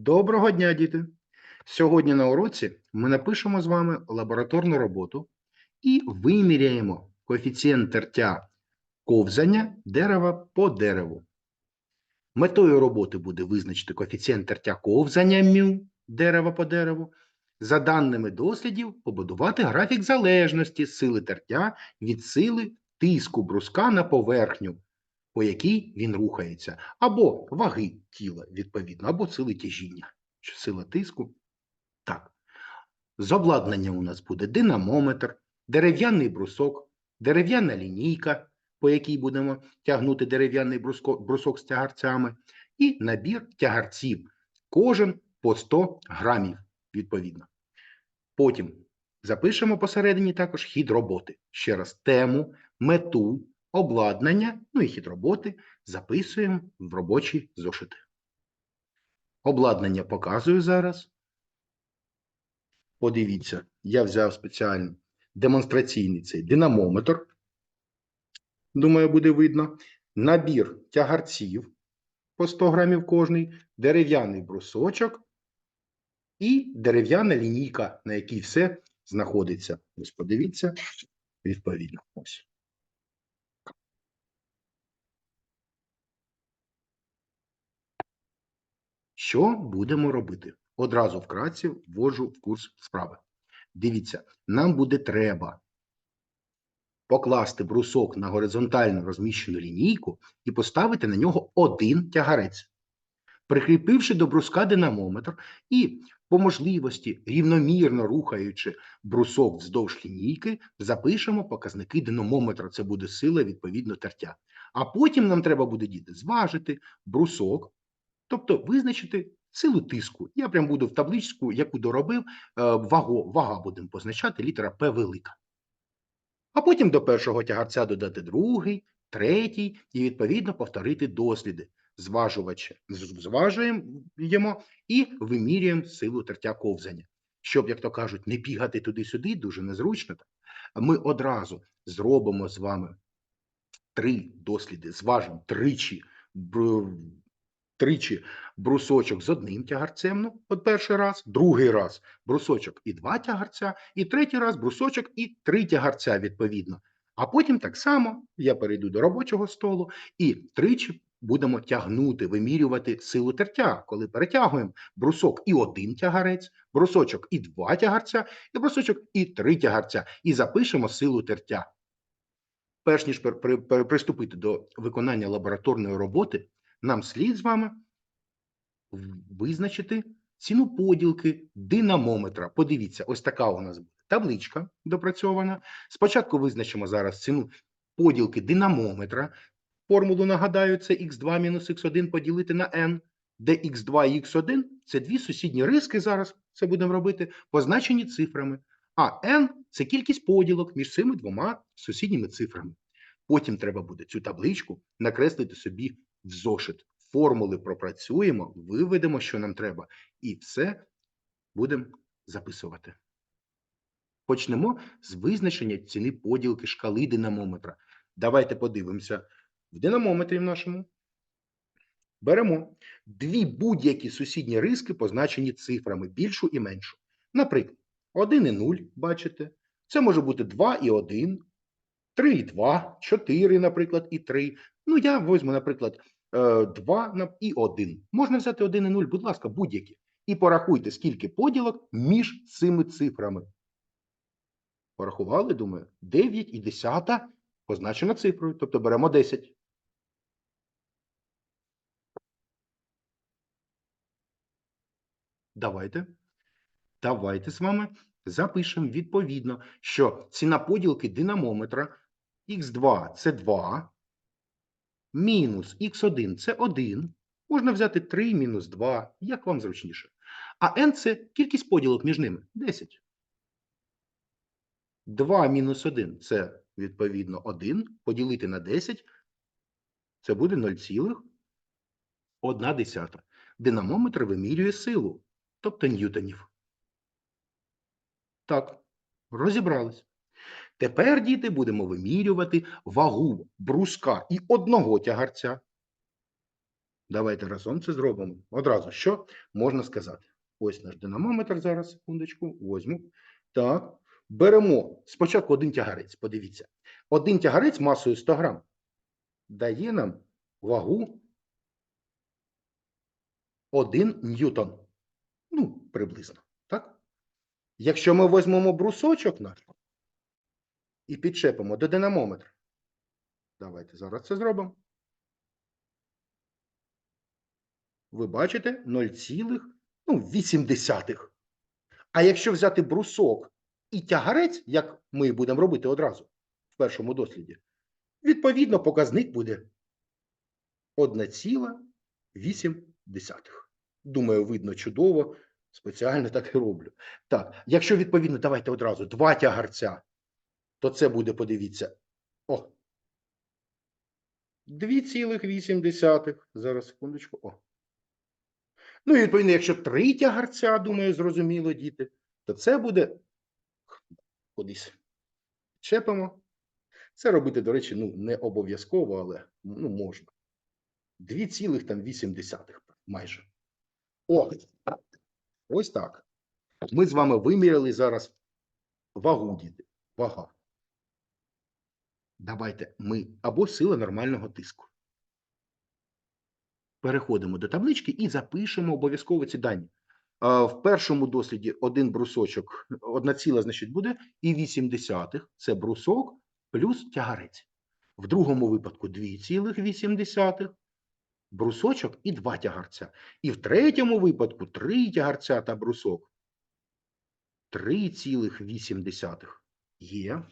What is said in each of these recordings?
Доброго дня, діти! Сьогодні на уроці ми напишемо з вами лабораторну роботу і виміряємо коефіцієнт тертя ковзання дерева по дереву. Метою роботи буде визначити коефіцієнт тертя ковзання мю дерева по дереву. За даними дослідів, побудувати графік залежності сили тертя від сили тиску бруска на поверхню, по якій він рухається, або ваги тіла, відповідно, або сили тяжіння, чи сила тиску. Так. З обладнання у нас буде динамометр, дерев'яний брусок, дерев'яна лінійка, по якій будемо тягнути дерев'яний брусок з тягарцями, і набір тягарців, кожен по 100 грамів, відповідно. Потім запишемо посередині також хід роботи. Ще раз тему, мету, обладнання, ну і хід роботи записуємо в робочі зошити. Обладнання показую зараз. Подивіться, я взяв спеціально демонстраційний цей динамометр. Думаю, буде видно. Набір тягарців по 100 грамів кожний, дерев'яний брусочок і дерев'яна лінійка, на якій все знаходиться. Ось подивіться, відповідно. Ось. Що будемо робити? Одразу вкратці ввожу в курс справи. Дивіться, нам буде треба покласти брусок на горизонтально розміщену лінійку і поставити на нього один тягарець, прикріпивши до бруска динамометр і по можливості, рівномірно рухаючи брусок вздовж лінійки, запишемо показники динамометра. Це буде сила відповідно тертя. А потім нам треба буде діти зважити брусок, тобто визначити силу тиску. Я прям буду в табличку, яку доробив, е, вагу, вага будемо позначати, літера П велика. А потім до першого тягарця додати другий, третій і відповідно повторити досліди. Зважувача зважуємо і вимірюємо силу тертя ковзання. Щоб, як то кажуть, не бігати туди-сюди, дуже незручно. Ми одразу зробимо з вами три досліди, зважимо тричі, тричі брусочок з одним тягарцем, ну, от перший раз, другий раз брусочок і два тягарця, і третій раз брусочок і три тягарця, відповідно. А потім так само я перейду до робочого столу і тричі будемо тягнути, вимірювати силу тертя, коли перетягуємо брусок і один тягарець, брусочок і два тягарця, і брусочок і три тягарця, і запишемо силу тертя. Перш ніж приступити до виконання лабораторної роботи, нам слід з вами визначити ціну поділки динамометра. Подивіться, ось така у нас табличка допрацьована. Спочатку визначимо зараз ціну поділки динамометра. Формулу нагадаю, це х2 мінус х1 поділити на n, де х2 і х1 – це дві сусідні риски зараз, це будемо робити, позначені цифрами. А n – це кількість поділок між цими двома сусідніми цифрами. Потім треба буде цю табличку накреслити собі в зошит. Формули пропрацюємо, виведемо, що нам треба, і все будемо записувати. Почнемо з визначення ціни поділки шкали динамометра. Давайте подивимося. В динамометрі в нашому беремо дві будь-які сусідні риски, позначені цифрами більшу і меншу. Наприклад, 1 і 0, бачите, це може бути 2 і 1, 3 і 2, 4, наприклад, і 3. Ну, я візьму, наприклад, е, 2 і 1. Можна взяти 1 і 0, будь ласка, будь-які. І порахуйте, скільки поділок між цими цифрами. Порахували, думаю, 9 і 10 позначена цифрою, тобто беремо 10. Давайте. Давайте з вами запишемо відповідно, що ціна поділки динамометра х2 це 2, мінус х1 це 1. Можна взяти 3 мінус 2, як вам зручніше. А n це кількість поділок між ними 10. 2 мінус 1 це відповідно 1. Поділити на 10 це буде 0,1. Динамометр вимірює силу, тобто ньютонів. Так, розібрались. Тепер, діти, будемо вимірювати вагу бруска і одного тягарця. Давайте разом це зробимо. Одразу що можна сказати? Ось наш динамометр зараз, секундочку, возьму. Так, беремо спочатку один тягарець. Подивіться. Один тягарець масою 100 грам дає нам вагу 1 ньютон. Ну, приблизно. Так? Якщо ми візьмемо брусочок наш і підчепимо до динамометра. Давайте зараз це зробимо. Ви бачите 0,8. А якщо взяти брусок і тягарець, як ми будемо робити одразу в першому досліді, відповідно показник буде 1,8. Думаю, видно чудово. Спеціально так і роблю. Так, якщо відповідно, давайте одразу два тягарця, то це буде, подивіться, о, 2,8. Зараз, секундочку. О. Ну, і відповідно, якщо три тягарця, думаю, зрозуміло, діти, то це буде кудись. Чепимо. Це робити, до речі, ну, не обов'язково, але ну, можна. 2,8 майже. О, ось так. Ми з вами виміряли зараз вагу, діти. Вага. Давайте ми або сила нормального тиску. Переходимо до таблички і запишемо обов'язково ці дані. В першому досліді один брусочок, одна ціла, значить, буде і 8 – це брусок плюс тягарець. В другому випадку 2,8 брусочок і два тягарця. І в третьому випадку 3 тягарця та брусок. 3,8 є.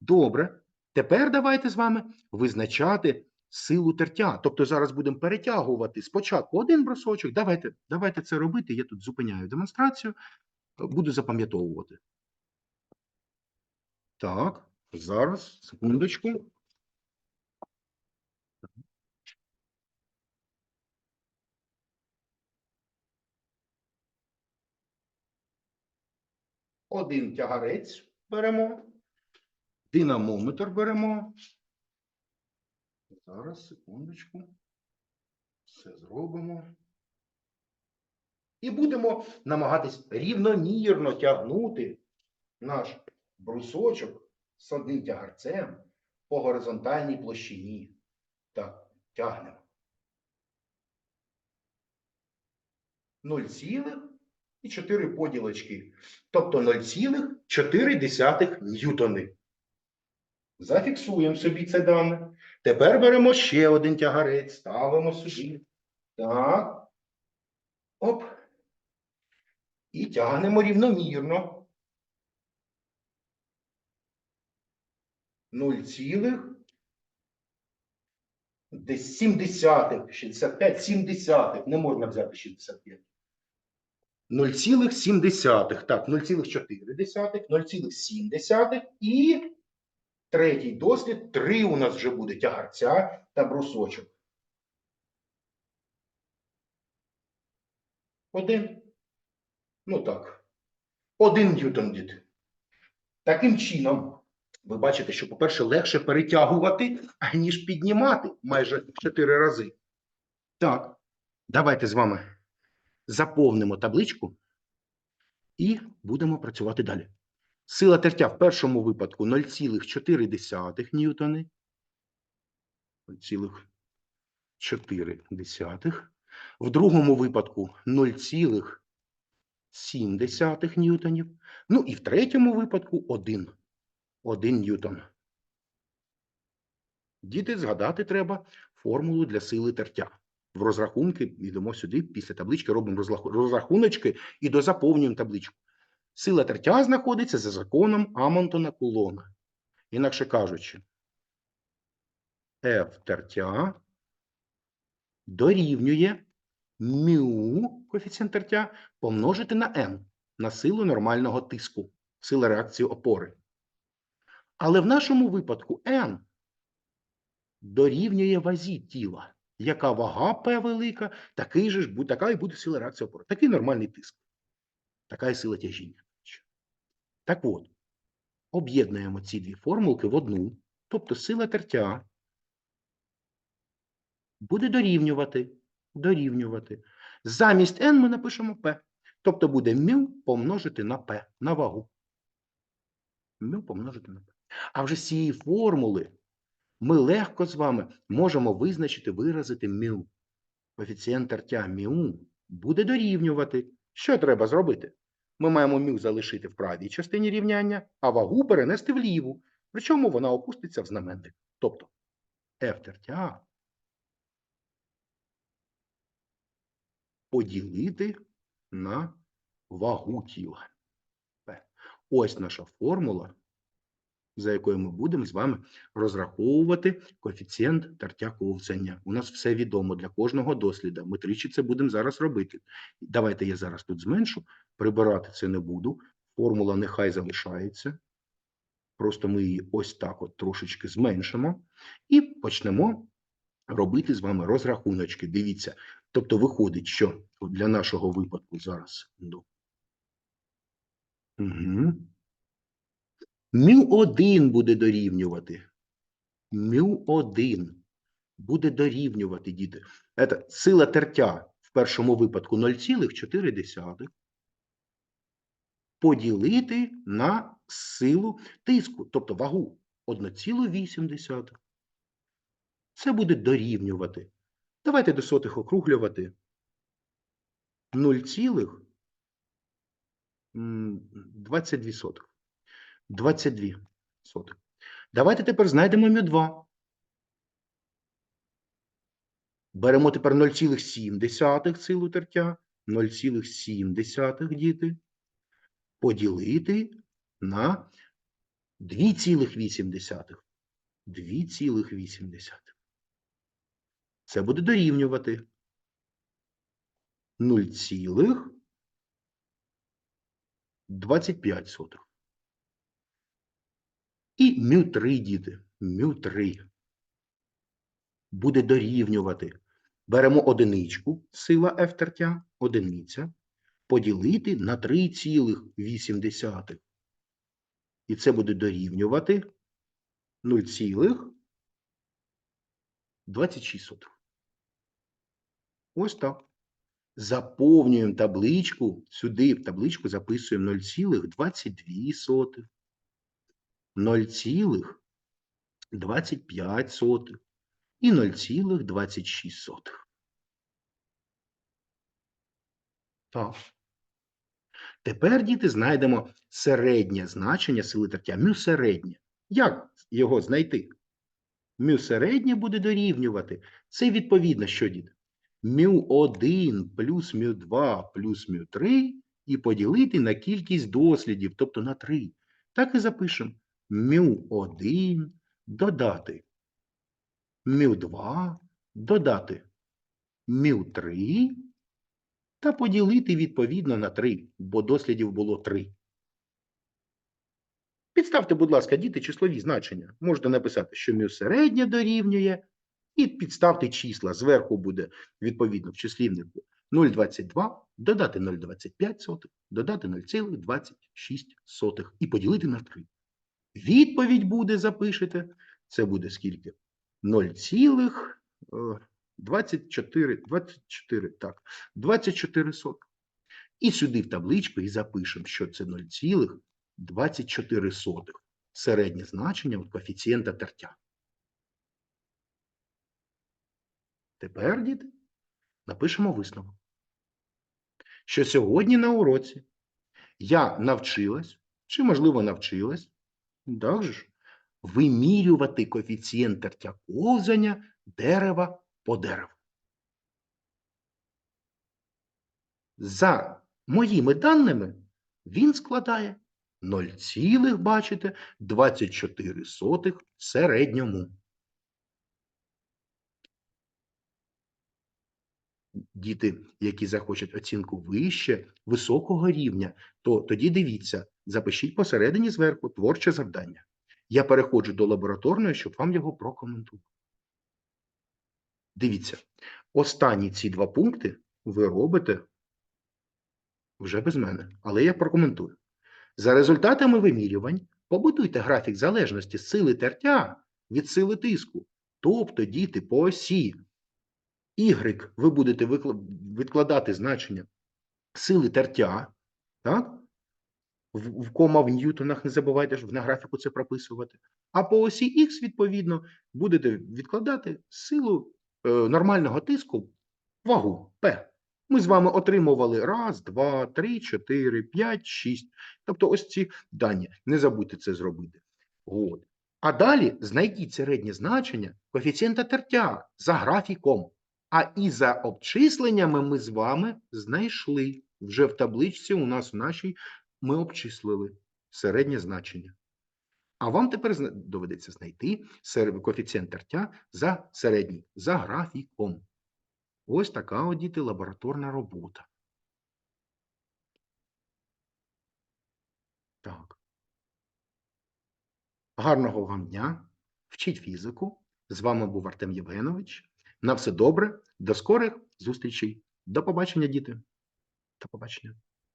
Добре. Тепер давайте з вами визначати силу тертя. Тобто зараз будемо перетягувати спочатку один брусочок. Давайте, давайте це робити. Я тут зупиняю демонстрацію. Буду запам'ятовувати. Так, зараз, секундочку. Один тягарець беремо. Динамометр беремо. Зараз, секундочку. Все зробимо. І будемо намагатись рівномірно тягнути наш брусочок з одним тягарцем по горизонтальній площині. Так, тягнемо. 0,4 поділочки. Тобто 0,4 ньютони. Зафіксуємо собі це дане. Тепер беремо ще один тягарець, ставимо собі. Так. Оп. І тягнемо рівномірно. 0 цілих. Десь 70, 65, 70, не можна взяти 65. 0,7, так, 0,4, 0,7 і Третій дослід. Три у нас вже буде тягарця та брусочок. Один. Ну так. Один ньютон дід. Таким чином, ви бачите, що, по-перше, легше перетягувати, аніж піднімати майже 4 рази. Так, давайте з вами заповнимо табличку і будемо працювати далі. Сила тертя в першому випадку 0,4 ньютони. 0,4. В другому випадку 0,7 ньютонів. Ну і в третьому випадку 1. 1 ньютон. Діти, згадати треба формулу для сили тертя. В розрахунки йдемо сюди, після таблички робимо розрахуночки і дозаповнюємо табличку. Сила тертя знаходиться за законом Амонтона Кулона. Інакше кажучи, F тертя дорівнює μ коефіцієнт тертя помножити на n на силу нормального тиску, сила реакції опори. Але в нашому випадку n дорівнює вазі тіла. Яка вага P велика, такий же ж, така і буде сила реакції опори. Такий нормальний тиск. Така і сила тяжіння. Так от, об'єднуємо ці дві формулки в одну, тобто сила тертя буде дорівнювати. Дорівнювати. Замість n ми напишемо p. Тобто буде μ помножити на p, на вагу. μ помножити на p. А вже з цієї формули ми легко з вами можемо визначити, виразити μ. Коефіцієнт тертя μ буде дорівнювати. Що треба зробити? Ми маємо μ залишити в правій частині рівняння, а вагу перенести в ліву. Причому вона опуститься в знаменник. Тобто f тертя поділити на вагу тіла. Ось наша формула, за якою ми будемо з вами розраховувати коефіцієнт тертя ковзання. У нас все відомо для кожного досліда. Ми тричі це будемо зараз робити. Давайте я зараз тут зменшу, прибирати це не буду. Формула нехай залишається. Просто ми її ось так от трошечки зменшимо і почнемо робити з вами розрахуночки. Дивіться. Тобто виходить, що для нашого випадку зараз. Ну, Угу. Мю1 буде дорівнювати. Мю1 буде дорівнювати, діти. Це сила тертя в першому випадку 0,4 поділити на силу тиску, тобто вагу 1,8. Це буде дорівнювати. Давайте до сотих округлювати. 0,22 сотих. 22 сотих. Давайте тепер знайдемо мю2. Беремо тепер 0,7 силу тертя. 0,7 діти. Поділити на 2,8. 2,8. Це буде дорівнювати 0,25. І μ3, діти, μ3 буде дорівнювати. Беремо одиничку, сила F тертя, одиниця, поділити на 3,8. І це буде дорівнювати 0,26. Ось так. Заповнюємо табличку. Сюди в табличку записуємо 0,22, 0,25 і 0,26. Так. Тепер, діти, знайдемо середнє значення сили тертя. Мю середнє. Як його знайти? Мю середнє буде дорівнювати. Це відповідно, що, діти? Мю1 плюс мю2 плюс мю3 і поділити на кількість дослідів, тобто на 3. Так і запишемо. Мю1 додати. Мю2 додати. Мю3 та поділити відповідно на 3, бо дослідів було 3. Підставте, будь ласка, діти, числові значення. Можете написати, що мю середнє дорівнює, і підставте числа. Зверху буде, відповідно, в числівнику 0,22, додати 0,25, додати 0,26 і поділити на 3. Відповідь буде, запишете, це буде скільки? 0,24, 24, так, 24 сотих. І сюди в табличку і запишемо, що це 0,24 сотих. Середнє значення от коефіцієнта тертя. Тепер, діти, напишемо висновок. Що сьогодні на уроці я навчилась, чи, можливо, навчилась, так же ж, вимірювати коефіцієнт тертя ковзання дерева по дереву. За моїми даними, він складає 0, бачите, 24 сотих в середньому. Діти, які захочуть оцінку вище, високого рівня, то тоді дивіться, запишіть посередині зверху творче завдання. Я переходжу до лабораторної, щоб вам його прокоментувати. Дивіться, останні ці два пункти ви робите вже без мене, але я прокоментую. За результатами вимірювань побудуйте графік залежності сили тертя від сили тиску, тобто діти по осі Y ви будете відкладати значення сили тертя, так? В, кома в ньютонах, не забувайте, щоб на графіку це прописувати. А по осі Х, відповідно, будете відкладати силу е, нормального тиску, вагу П. Ми з вами отримували раз, два, три, чотири, п'ять, шість. Тобто ось ці дані. Не забудьте це зробити. От. А далі знайдіть середнє значення коефіцієнта тертя за графіком. А і за обчисленнями ми з вами знайшли. Вже в табличці у нас в нашій ми обчислили середнє значення. А вам тепер доведеться знайти коефіцієнт тертя за середній, за графіком. Ось така от, діти, лабораторна робота. Так. Гарного вам дня. Вчіть фізику. З вами був Артем Євгенович. На все добре. До скорих зустрічей. До побачення, діти. До побачення.